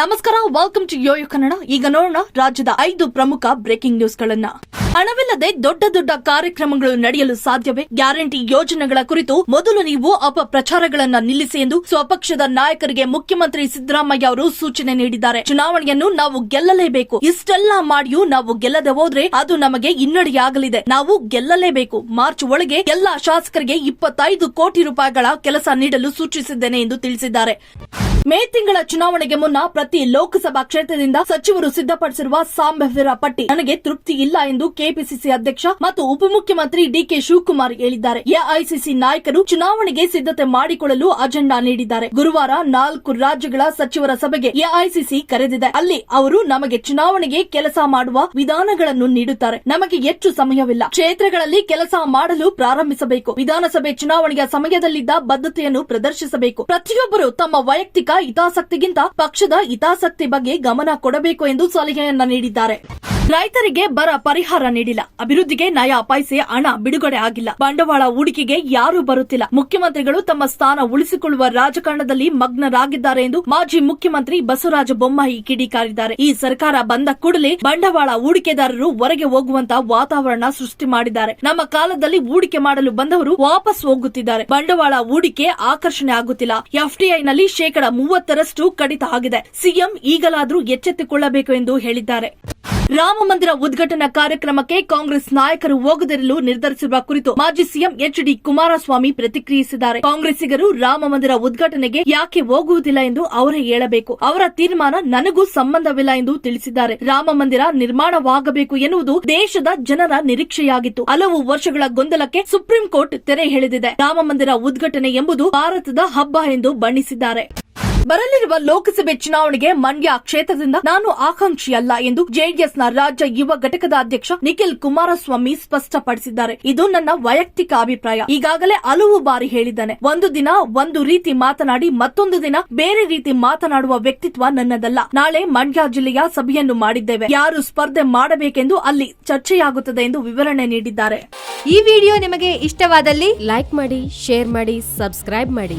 ನಮಸ್ಕಾರ welcome to Yoyo Kannada ಈಗ ನೋಡೋಣ ರಾಜ್ಯದ ಐದು ಪ್ರಮುಖ ಬ್ರೇಕಿಂಗ್ ನ್ಯೂಸ್ ಗಳನ್ನ. ಹಣವಿಲ್ಲದೆ ದೊಡ್ಡ ದೊಡ್ಡ ಕಾರ್ಯಕ್ರಮಗಳು ನಡೆಯಲು ಸಾಧ್ಯವೇ? ಗ್ಯಾರಂಟಿ ಯೋಜನೆಗಳ ಕುರಿತು ಮೊದಲು ನೀವು ಅಪಪ್ರಚಾರಗಳನ್ನು ನಿಲ್ಲಿಸಿ ಎಂದು ಸ್ವಪಕ್ಷದ ನಾಯಕರಿಗೆ ಮುಖ್ಯಮಂತ್ರಿ ಸಿದ್ದರಾಮಯ್ಯ ಅವರು ಸೂಚನೆ ನೀಡಿದ್ದಾರೆ. ಚುನಾವಣೆಯನ್ನು ನಾವು ಗೆಲ್ಲಲೇಬೇಕು. ಇಷ್ಟೆಲ್ಲ ಮಾಡಿಯೂ ನಾವು ಗೆಲ್ಲದೆ ಹೋದ್ರೆ ಅದು ನಮಗೆ ಹಿನ್ನಡೆಯಾಗಲಿದೆ. ನಾವು ಗೆಲ್ಲಲೇಬೇಕು. ಮಾರ್ಚ್ ಒಳಗೆ ಎಲ್ಲಾ ಶಾಸಕರಿಗೆ ಇಪ್ಪತ್ತೈದು ಕೋಟಿ ರೂಪಾಯಿಗಳ ಕೆಲಸ ನೀಡಲು ಸೂಚಿಸಿದ್ದೇನೆ ಎಂದು ತಿಳಿಸಿದ್ದಾರೆ. ಮೇ ತಿಂಗಳ ಚುನಾವಣೆಗೆ ಮುನ್ನ ಪ್ರತಿ ಲೋಕಸಭಾ ಕ್ಷೇತ್ರದಿಂದ ಸಚಿವರು ಸಿದ್ಧಪಡಿಸಿರುವ ಸಂಭಾವ್ಯರ ಪಟ್ಟಿ. ನನಗೆ ತೃಪ್ತಿ ಇಲ್ಲ ಎಂದು ಕೆಪಿಸಿಸಿ ಅಧ್ಯಕ್ಷ ಮತ್ತು ಉಪಮುಖ್ಯಮಂತ್ರಿ ಡಿಕೆ ಶಿವಕುಮಾರ್ ಹೇಳಿದ್ದಾರೆ. ಎಐಸಿಸಿ ನಾಯಕರು ಚುನಾವಣೆಗೆ ಸಿದ್ಧತೆ ಮಾಡಿಕೊಳ್ಳಲು ಅಜೆಂಡಾ ನೀಡಿದ್ದಾರೆ. ಗುರುವಾರ ನಾಲ್ಕು ರಾಜ್ಯಗಳ ಸಚಿವರ ಸಭೆಗೆ ಎಐಸಿಸಿ ಕರೆದಿದೆ. ಅಲ್ಲಿ ಅವರು ನಮಗೆ ಚುನಾವಣೆಗೆ ಕೆಲಸ ಮಾಡುವ ವಿಧಾನಗಳನ್ನು ನೀಡುತ್ತಾರೆ. ನಮಗೆ ಹೆಚ್ಚು ಸಮಯವಿಲ್ಲ. ಕ್ಷೇತ್ರಗಳಲ್ಲಿ ಕೆಲಸ ಮಾಡಲು ಪ್ರಾರಂಭಿಸಬೇಕು. ವಿಧಾನಸಭೆ ಚುನಾವಣೆಯ ಸಮಯದಲ್ಲಿದ್ದ ಬದ್ಧತೆಯನ್ನು ಪ್ರದರ್ಶಿಸಬೇಕು. ಪ್ರತಿಯೊಬ್ಬರು ತಮ್ಮ ವೈಯಕ್ತಿಕ ಹಿತಾಸಕ್ತಿಗಿಂತ ಪಕ್ಷದ ಹಿತಾಸಕ್ತಿ ಬಗ್ಗೆ ಗಮನ ಕೊಡಬೇಕು ಎಂದು ಸಲಹೆಯನ್ನ ನೀಡಿದ್ದಾರೆ. ರೈತರಿಗೆ ಬರ ಪರಿಹಾರ ನೀಡಿಲ್ಲ. ಅಭಿವೃದ್ಧಿಗೆ ನಯ ಪೈಸೆ ಹಣ ಬಿಡುಗಡೆ ಆಗಿಲ್ಲ. ಬಂಡವಾಳ ಹೂಡಿಕೆಗೆ ಯಾರೂ ಬರುತ್ತಿಲ್ಲ. ಮುಖ್ಯಮಂತ್ರಿಗಳು ತಮ್ಮ ಸ್ಥಾನ ಉಳಿಸಿಕೊಳ್ಳುವ ರಾಜಕಾರಣದಲ್ಲಿ ಮಗ್ನರಾಗಿದ್ದಾರೆ ಎಂದು ಮಾಜಿ ಮುಖ್ಯಮಂತ್ರಿ ಬಸವರಾಜ ಬೊಮ್ಮಾಯಿ ಕಿಡಿಕಾರಿದ್ದಾರೆ. ಈ ಸರ್ಕಾರ ಬಂದ ಕೂಡಲೇ ಬಂಡವಾಳ ಹೂಡಿಕೆದಾರರು ಹೊರಗೆ ಹೋಗುವಂತ ವಾತಾವರಣ ಸೃಷ್ಟಿ ಮಾಡಿದ್ದಾರೆ. ನಮ್ಮ ಕಾಲದಲ್ಲಿ ಹೂಡಿಕೆ ಮಾಡಲು ಬಂದವರು ವಾಪಸ್ ಹೋಗುತ್ತಿದ್ದಾರೆ. ಬಂಡವಾಳ ಹೂಡಿಕೆ ಆಕರ್ಷಣೆ ಆಗುತ್ತಿಲ್ಲ. ಎಫ್ಟಿಐನಲ್ಲಿ ಶೇಕಡಾ ಮೂವತ್ತರಷ್ಟು ಕಡಿತ ಆಗಿದೆ. ಸಿಎಂ ಈಗಲಾದರೂ ಎಚ್ಚೆತ್ತುಕೊಳ್ಳಬೇಕು ಎಂದು ಹೇಳಿದ್ದಾರೆ. ರಾಮ ಮಂದಿರ ಉದ್ಘಾಟನಾ ಕಾರ್ಯಕ್ರಮಕ್ಕೆ ಕಾಂಗ್ರೆಸ್ ನಾಯಕರು ಹೋಗದಿರಲು ನಿರ್ಧರಿಸಿರುವ ಕುರಿತು ಮಾಜಿ ಸಿಎಂ ಎಚ್ ಡಿ ಕುಮಾರಸ್ವಾಮಿ ಪ್ರತಿಕ್ರಿಯಿಸಿದ್ದಾರೆ. ಕಾಂಗ್ರೆಸ್ಸಿಗರು ರಾಮ ಮಂದಿರ ಉದ್ಘಾಟನೆಗೆ ಯಾಕೆ ಹೋಗುವುದಿಲ್ಲ ಎಂದು ಅವರೇ ಹೇಳಬೇಕು. ಅವರ ತೀರ್ಮಾನ ನನಗೂ ಸಂಬಂಧವಿಲ್ಲ ಎಂದು ತಿಳಿಸಿದ್ದಾರೆ. ರಾಮ ಮಂದಿರ ನಿರ್ಮಾಣವಾಗಬೇಕು ಎನ್ನುವುದು ದೇಶದ ಜನರ ನಿರೀಕ್ಷೆಯಾಗಿತ್ತು. ಹಲವು ವರ್ಷಗಳ ಗೊಂದಲಕ್ಕೆ ಸುಪ್ರೀಂ ಕೋರ್ಟ್ ತೆರೆ ಎಳೆದಿದೆ. ರಾಮ ಮಂದಿರ ಉದ್ಘಾಟನೆ ಎಂಬುದು ಭಾರತದ ಹಬ್ಬ ಎಂದು ಬಣ್ಣಿಸಿದ್ದಾರೆ. ಬರಲಿರುವ ಲೋಕಸಭೆ ಚುನಾವಣೆಗೆ ಮಂಡ್ಯ ಕ್ಷೇತ್ರದಿಂದ ನಾನು ಆಕಾಂಕ್ಷಿಯಲ್ಲ ಎಂದು ಜೆಡಿಎಸ್ನ ರಾಜ್ಯ ಯುವ ಘಟಕದ ಅಧ್ಯಕ್ಷ ನಿಖಿಲ್ ಕುಮಾರಸ್ವಾಮಿ ಸ್ಪಷ್ಟಪಡಿಸಿದ್ದಾರೆ. ಇದು ನನ್ನ ವೈಯಕ್ತಿಕ ಅಭಿಪ್ರಾಯ. ಈಗಾಗಲೇ ಹಲವು ಬಾರಿ ಹೇಳಿದ್ದಾನೆ. ಒಂದು ದಿನ ಒಂದು ರೀತಿ ಮಾತನಾಡಿ ಮತ್ತೊಂದು ದಿನ ಬೇರೆ ರೀತಿ ಮಾತನಾಡುವ ವ್ಯಕ್ತಿತ್ವ ನನ್ನದಲ್ಲ. ನಾಳೆ ಮಂಡ್ಯ ಜಿಲ್ಲೆಯ ಸಭೆಯನ್ನು ಮಾಡಿದ್ದೇವೆ. ಯಾರು ಸ್ಪರ್ಧೆ ಮಾಡಬೇಕೆಂದು ಅಲ್ಲಿ ಚರ್ಚೆಯಾಗುತ್ತದೆ ಎಂದು ವಿವರಣೆ ನೀಡಿದ್ದಾರೆ. ಈ ವಿಡಿಯೋ ನಿಮಗೆ ಇಷ್ಟವಾದಲ್ಲಿ ಲೈಕ್ ಮಾಡಿ, ಶೇರ್ ಮಾಡಿ, ಸಬ್ಸ್ಕ್ರೈಬ್ ಮಾಡಿ.